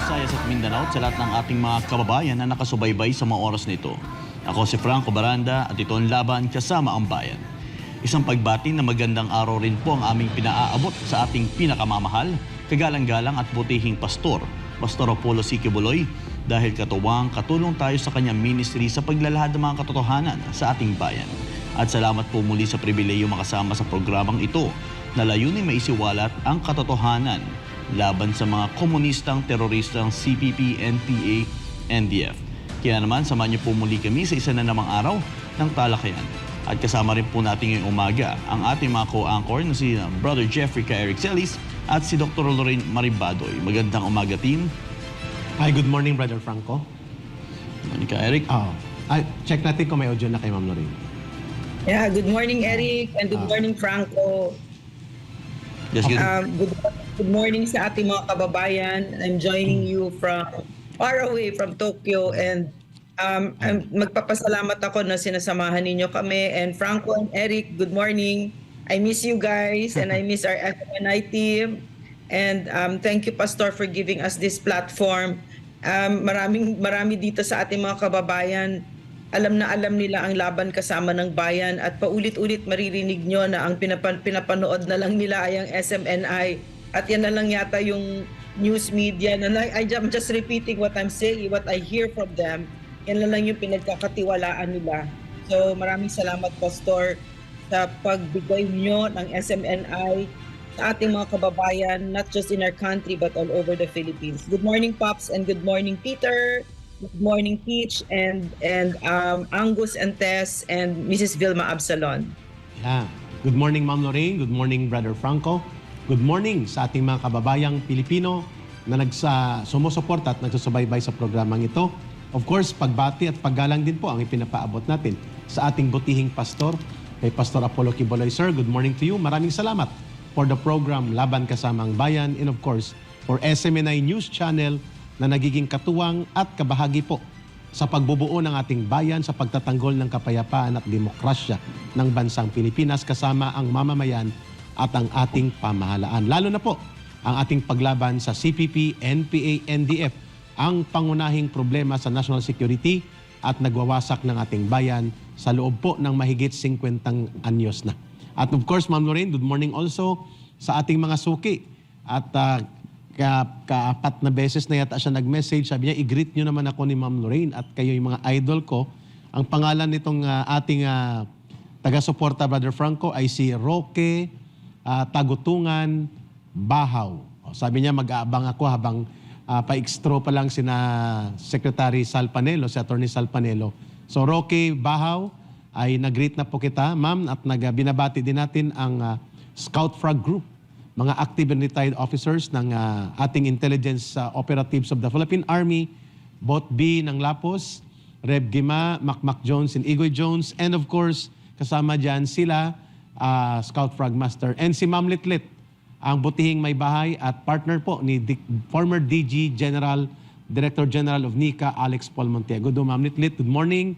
Visayas at Mindanao at sa lahat ng ating mga kababayan na nakasubaybay sa mga oras na ito. Ako si Franco Baranda at ito ang laban kasama ang bayan. Isang pagbati na magandang araw rin po ang aming pinaaabot sa ating pinakamamahal, kagalang-galang at butihing pastor, Pastor Apollo C. Kibuloy, dahil katuwang katulong tayo sa kanyang ministry sa paglalahad ng mga katotohanan sa ating bayan. At salamat po muli sa pribileyo makasama sa programang ito na layunin maisiwalat ang katotohanan laban sa mga komunistang teroristang CPP, NPA, NDF. Kaya naman, samahan niyo po muli kami sa isa na namang araw ng talakayan. At kasama rin po natin ngayong umaga ang ating mga co-anchor na si uh, Brother Jeffrey K. Eric Celis at si Dr. Lorraine Maribadoy. Magandang umaga, team. Hi, good morning, Brother Franco. Monica Eric. Oh, ay, check natin kung may audio na kay Ma'am Lorraine. Yeah, good morning, Eric, and good morning, Franco. Just good. Um, good, good morning sa ating mga kababayan. I'm joining you from far away from Tokyo and um, I'm, magpapasalamat ako na sinasamahan ninyo kami. And Franco and Eric, good morning. I miss you guys and I miss our FNI team. And um, thank you, Pastor, for giving us this platform. Um, maraming marami dito sa ating mga kababayan alam na alam nila ang laban kasama ng bayan at paulit-ulit maririnig nyo na ang pinapan- pinapanood na lang nila ay ang SMNI at yan na lang yata yung news media na I'm just repeating what I'm saying, what I hear from them. Yan na lang yung pinagkakatiwalaan nila. So maraming salamat Pastor sa pagbigay nyo ng SMNI sa ating mga kababayan, not just in our country but all over the Philippines. Good morning Pops and good morning Peter. Morning, Peach and and um, Angus and Tess and Mrs. Vilma Absalon. Yeah. Good morning, Ma'am Lorraine. Good morning, Brother Franco. Good morning sa ating mga kababayang Pilipino na nagsa sumusuporta at nagsusubaybay sa programang ito. Of course, pagbati at paggalang din po ang ipinapaabot natin sa ating butihing pastor, kay Pastor Apollo Kiboloy. Sir, good morning to you. Maraming salamat for the program Laban Kasamang Bayan and of course, for SMNI News Channel na nagiging katuwang at kabahagi po sa pagbubuo ng ating bayan sa pagtatanggol ng kapayapaan at demokrasya ng bansang Pilipinas kasama ang mamamayan at ang ating pamahalaan. Lalo na po ang ating paglaban sa CPP, NPA, NDF, ang pangunahing problema sa national security at nagwawasak ng ating bayan sa loob po ng mahigit 50 anyos na. At of course, Ma'am Lorraine, good morning also sa ating mga suki. At ah, ka, kaapat na beses na yata siya nag-message. Sabi niya, i-greet niyo naman ako ni Ma'am Lorraine at kayo yung mga idol ko. Ang pangalan nitong ah, ating ah, taga-suporta, Brother Franco, ay si Roque ah, Tagutungan Bahaw. O, sabi niya, mag-aabang ako habang ah, pa-extro pa lang sina Secretary Sal Panelo, si Attorney Sal Panelo. So Roque Bahaw, ay nag-greet na po kita, ma'am, at nag, binabati din natin ang ah, Scout Frog Group, mga active and retired officers ng ah, ating intelligence ah, operatives of the Philippine Army, Bot B ng Lapos, Reb Gima, Macmac Jones, and Igoy Jones, and of course, kasama dyan sila, ah, Scout Frog Master, and si Ma'am Litlit, ang butihing may bahay at partner po ni Dic- former DG General, Director General of NICA, Alex Paul Montiago. Do, Ma'am Litlit, good morning.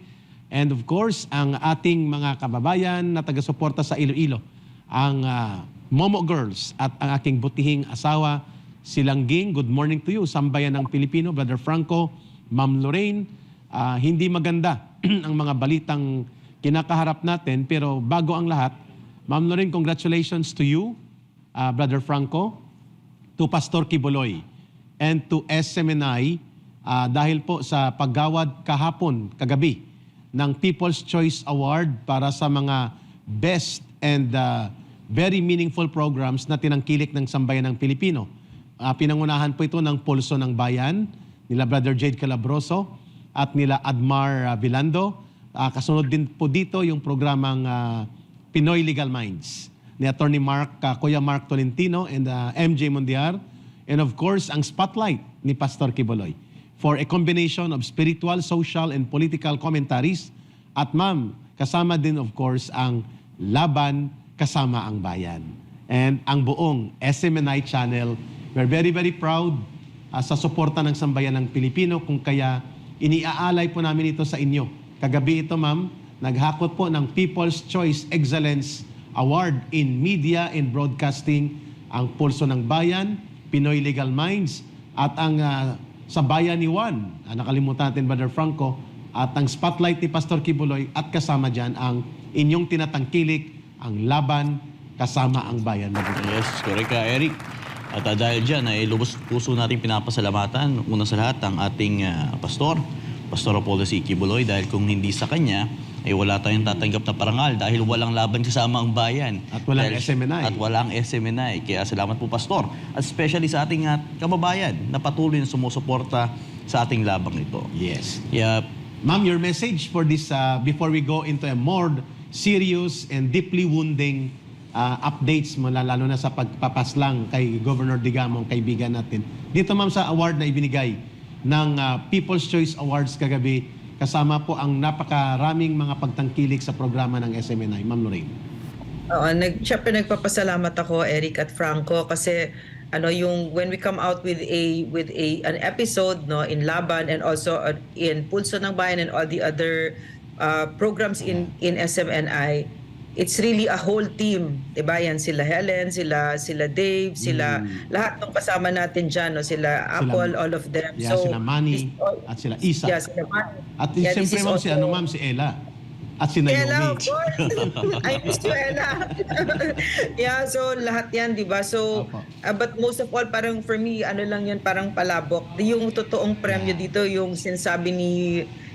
And of course, ang ating mga kababayan na taga-suporta sa Iloilo, ang ah, Momo Girls at ang aking butihing asawa, si Langging. Good morning to you, sambayan ng Pilipino, Brother Franco, Ma'am Lorraine. Ah, hindi maganda ang mga balitang kinakaharap natin, pero bago ang lahat, Ma'am Lorraine, congratulations to you, ah, Brother Franco, to Pastor Kibuloy, and to SMNI ah, dahil po sa paggawad kahapon, kagabi, ng People's Choice Award para sa mga best and ah, very meaningful programs na tinangkilik ng sambayan ng Pilipino. Ah, pinangunahan po ito ng Pulso ng Bayan, nila Brother Jade Calabroso at nila Admar ah, Vilando. Ah, kasunod din po dito yung programang ah, Pinoy Legal Minds ni Attorney Mark, ah, Kuya Mark Tolentino and ah, MJ Mundiar. And of course, ang spotlight ni Pastor Kiboloy for a combination of spiritual, social, and political commentaries. At ma'am, kasama din of course ang Laban Kasama ang Bayan. And ang buong SMNI channel, we're very, very proud ah, sa suporta ng sambayan ng Pilipino kung kaya iniaalay po namin ito sa inyo. Kagabi ito ma'am, naghakot po ng People's Choice Excellence Award in Media and Broadcasting ang Pulso ng Bayan, Pinoy Legal Minds at ang ah, sa bayan ni Juan. Ah, nakalimutan natin, Brother Franco. At ang spotlight ni Pastor Kibuloy at kasama dyan ang inyong tinatangkilik, ang laban kasama ang bayan. Franco. Yes, correct ka, Eric. At ah, dahil dyan, ay lubos puso natin pinapasalamatan. Una sa lahat, ang ating ah, pastor, Pastor Apollo C. Kibuloy, dahil kung hindi sa kanya, ay wala tayong tatanggap na parangal dahil walang laban kasama ang bayan. At walang Dahil- SMNI. At walang SMNI. Kaya salamat po, Pastor. At especially sa ating ah, kababayan na patuloy na sumusuporta sa ating labang ito. Yes. Kaya Ma'am, your message for this uh, before we go into a more serious and deeply wounding uh, updates mula lalo na sa pagpapaslang kay Governor Digamo, kaibigan natin. Dito ma'am sa award na ibinigay ng uh, People's Choice Awards kagabi, kasama po ang napakaraming mga pagtangkilik sa programa ng SMNI. Ma'am Lorraine. Oo, nag, syempre nagpapasalamat ako Eric at Franco kasi ano yung when we come out with a with a an episode no in Laban and also uh, in Pulso ng Bayan and all the other uh, programs in in SMNI it's really a whole team 'di ba yan sila Helen sila sila Dave sila lahat ng kasama natin diyan no sila Apple all of them Yeah, sila this- Manny all- at sila Isa. yeah, sila Manny. At Yeah, siyempre ma'am si ano ma'am si Ella at si Ella, of Naomi. course. I miss you, Ella. yeah, so lahat yan, di ba? So, Opo. uh, but most of all, parang for me, ano lang yan, parang palabok. Yung totoong premyo dito, yung sinasabi ni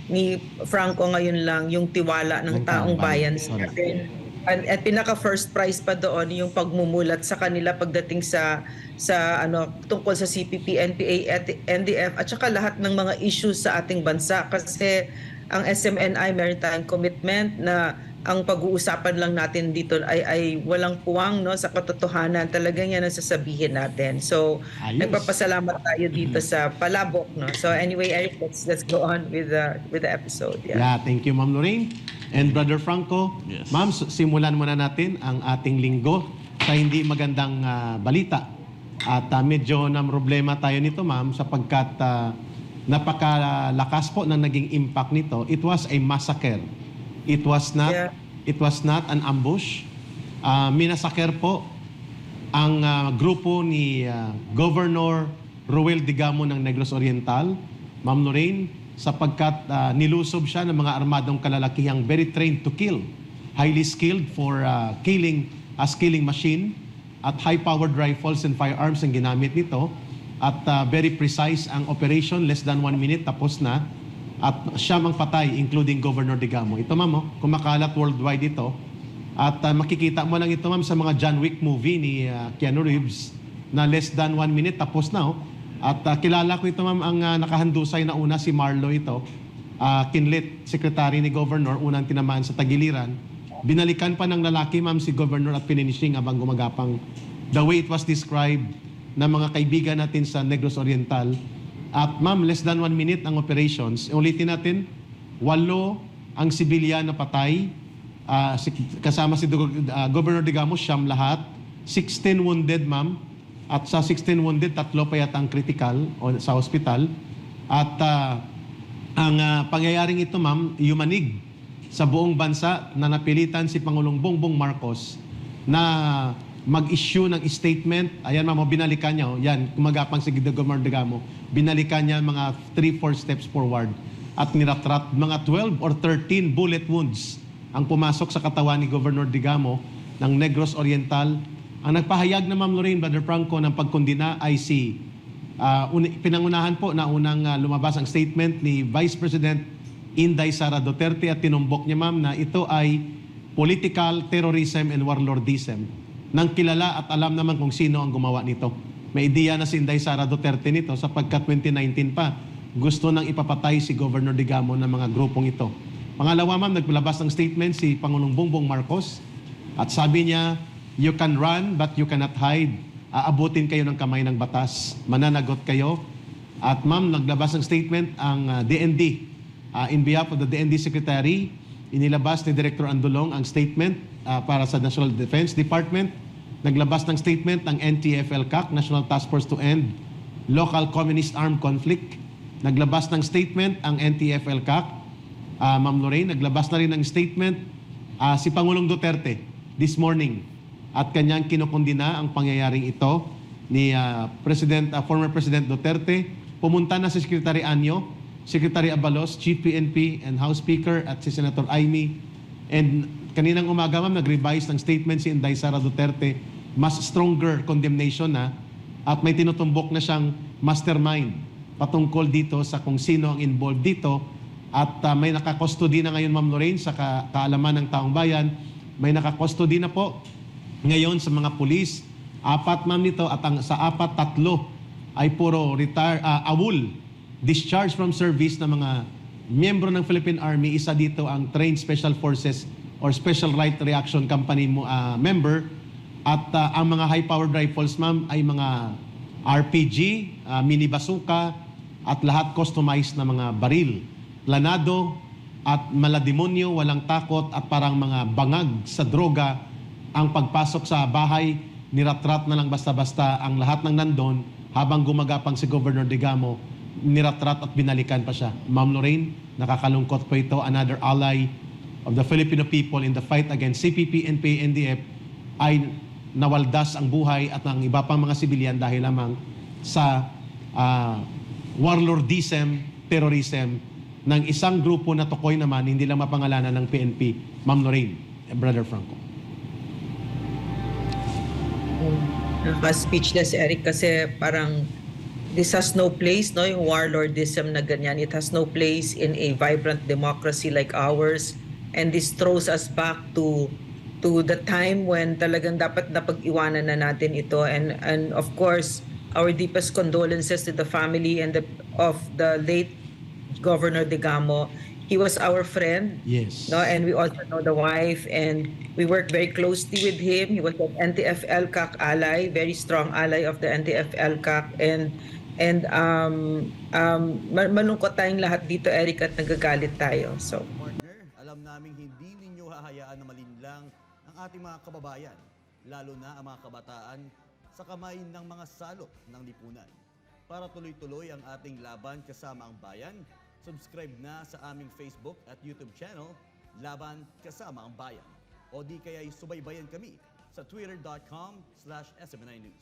ni Franco ngayon lang, yung tiwala ng Ng taong bayan sa atin. At, at pinaka first prize pa doon yung pagmumulat sa kanila pagdating sa sa ano tungkol sa CPP, NPA, at NDF at saka lahat ng mga issues sa ating bansa. Kasi ang SMNI tayong commitment na ang pag-uusapan lang natin dito ay ay walang puwang no sa katotohanan talagang yan ang sasabihin natin so Ayos. nagpapasalamat tayo dito sa palabok no so anyway Eric let's let's go on with the with the episode yeah. Yeah, thank you Ma'am Lorraine. And Brother Franco, Yes. Ma'am, simulan muna natin ang ating linggo sa hindi magandang ah, balita. At ah, medyo na problema tayo nito Ma'am sapagkat ah, napakalakas po ng naging impact nito. It was a massacre. It was not Yeah. it was not an ambush. Ah, minasaker po ang ah, grupo ni ah, Governor Ruel Digamo ng Negros Oriental, Ma'am Lorraine, sapagkat ah, nilusob siya ng mga armadong kalalakihang very trained to kill, highly skilled for ah, killing as killing machine at high-powered rifles and firearms ang ginamit nito at ah, very precise ang operation, less than one minute tapos na at siya mang patay including Governor Digamo. Ito ma'am, oh, kumakalat worldwide ito. At ah, makikita mo lang ito ma'am sa mga John Wick movie ni ah, Keanu Reeves na less than one minute tapos na. Oh. At ah, kilala ko ito ma'am ang ah, nakahandusay na una si Marlo ito. Ah, Kinlit, secretary ni Governor, unang tinamaan sa Tagiliran. Binalikan pa ng lalaki ma'am si Governor at pininishing habang gumagapang the way it was described ng mga kaibigan natin sa Negros Oriental. At ma'am, less than one minute ang operations. Ulitin natin, walo ang sibilyan na patay, Ah, si, kasama si ah, Governor Digamo, siyam lahat. 16 wounded, ma'am. At sa 16 wounded, tatlo pa yata ang critical o sa hospital. At ah, ang ah, pangyayaring ito, ma'am, yumanig sa buong bansa na napilitan si Pangulong Bongbong Marcos na mag-issue ng statement. Ayan, ma'am, oh, binalikan niya. oh. Yan, kumagapang si Governor Digamo. Binalikan niya mga 3-4 steps forward at niratrat mga 12 or 13 bullet wounds ang pumasok sa katawan ni Governor Digamo ng Negros Oriental. Ang nagpahayag na Ma'am Lorraine, Brother Franco, ng pagkondina ay si uni- pinangunahan po na unang ah, lumabas ang statement ni Vice President Inday Sara Duterte at tinumbok niya ma'am na ito ay political terrorism and warlordism. Nang kilala at alam naman kung sino ang gumawa nito. May ideya na si Inday Sara Duterte nito sapagkat 2019 pa gusto nang ipapatay si Governor Digamo ng mga grupong ito. Pangalawa ma'am, naglabas ng statement si Pangulong Bongbong Marcos at sabi niya, you can run but you cannot hide. Aabutin kayo ng kamay ng batas. Mananagot kayo. At ma'am, naglabas ng statement ang ah, DND. Ah, in behalf of the DND Secretary, inilabas ni Director Andulong ang statement ah, para sa National Defense Department. Naglabas ng statement ang NTF-LCAC, National Task Force to End Local Communist Armed Conflict. Naglabas ng statement ang NTF-LCAC. Ah, Ma'am Lorraine, naglabas na rin ng statement ah, si Pangulong Duterte this morning at kanyang kinukundina ang pangyayaring ito ni ah, President ah, former President Duterte pumunta na si Secretary Anyo, Secretary Abalos, Chief PNP, and House Speaker at si Senator Aimee. And kaninang umaga ma'am, nag-revise ng statement si Inday Sara Duterte, mas stronger condemnation na at may tinutumbok na siyang mastermind patungkol dito sa kung sino ang involved dito. At uh, may nakakustody na ngayon Ma'am Lorraine sa ka- kaalaman ng taong bayan. May nakakustody na po ngayon sa mga pulis. Apat ma'am nito at ang, sa apat tatlo ay puro retire ah, awol discharge from service na mga miyembro ng Philippine Army isa dito ang trained special forces or special right reaction company mo ah, member at ah, ang mga high-powered rifles, ma'am, ay mga RPG, ah, mini bazooka, at lahat customized na mga baril. Planado at malademonyo, walang takot at parang mga bangag sa droga ang pagpasok sa bahay, niratrat na lang basta-basta ang lahat ng nandun habang gumagapang si Governor Digamo, niratrat at binalikan pa siya. Ma'am Lorraine, nakakalungkot po ito, another ally of the Filipino people in the fight against CPP, NPA, NDF ay nawaldas ang buhay at ang iba pang mga sibilyan dahil lamang sa ah, warlordism, terrorism ng isang grupo na tukoy naman, hindi lang mapangalanan ng PNP, Ma'am Lorraine, Brother Franco. Naka-speechless, Eric, kasi parang this has no place, no? Yung warlordism na ganyan. It has no place in a vibrant democracy like ours. And this throws us back to to the time when talagang dapat napag-iwanan na natin ito. And, and of course, our deepest condolences to the family and the, of the late Governor Digamo. He was our friend. Yes. No, and we also know the wife and we work very closely with him. He was an NTF-LCAC ally, very strong ally of the NTF-LCAC and and um um ma- malungkot tayong lahat dito Eric at nagagalit tayo. So Partner, alam naming hindi ninyo hahayaan na malinlang ang ating mga kababayan, lalo na ang mga kabataan sa kamay ng mga salot ng lipunan. Para tuloy-tuloy ang ating laban kasama ang bayan, subscribe na sa aming Facebook at YouTube channel, Laban Kasama ang Bayan. O di kaya'y subaybayan kami sa twitter.com slash News.